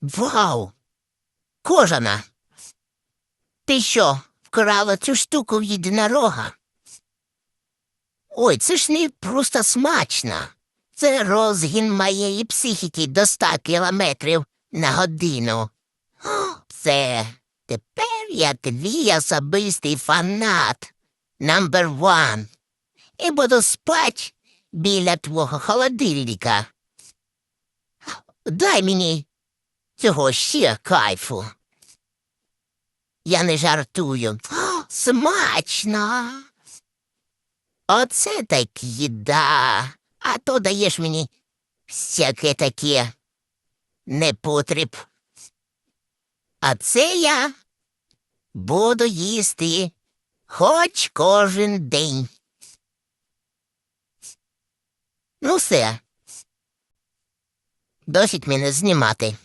Вау! Кожана. Ти що, вкрала цю штуку в єдинорога? Ой, це ж не просто смачно. Це розгін моєї психіки до ста кілометрів на годину. Це тепер я твій особистий фанат. Number one. І буду спать біля твого холодильника. Дай мені цього ще кайфу. Я не жартую. О, смачно. Оце так їда. А то даєш мені всяке таке непотріб. А це я буду їсти хоч кожен день. Ну все. Досить мене знімати.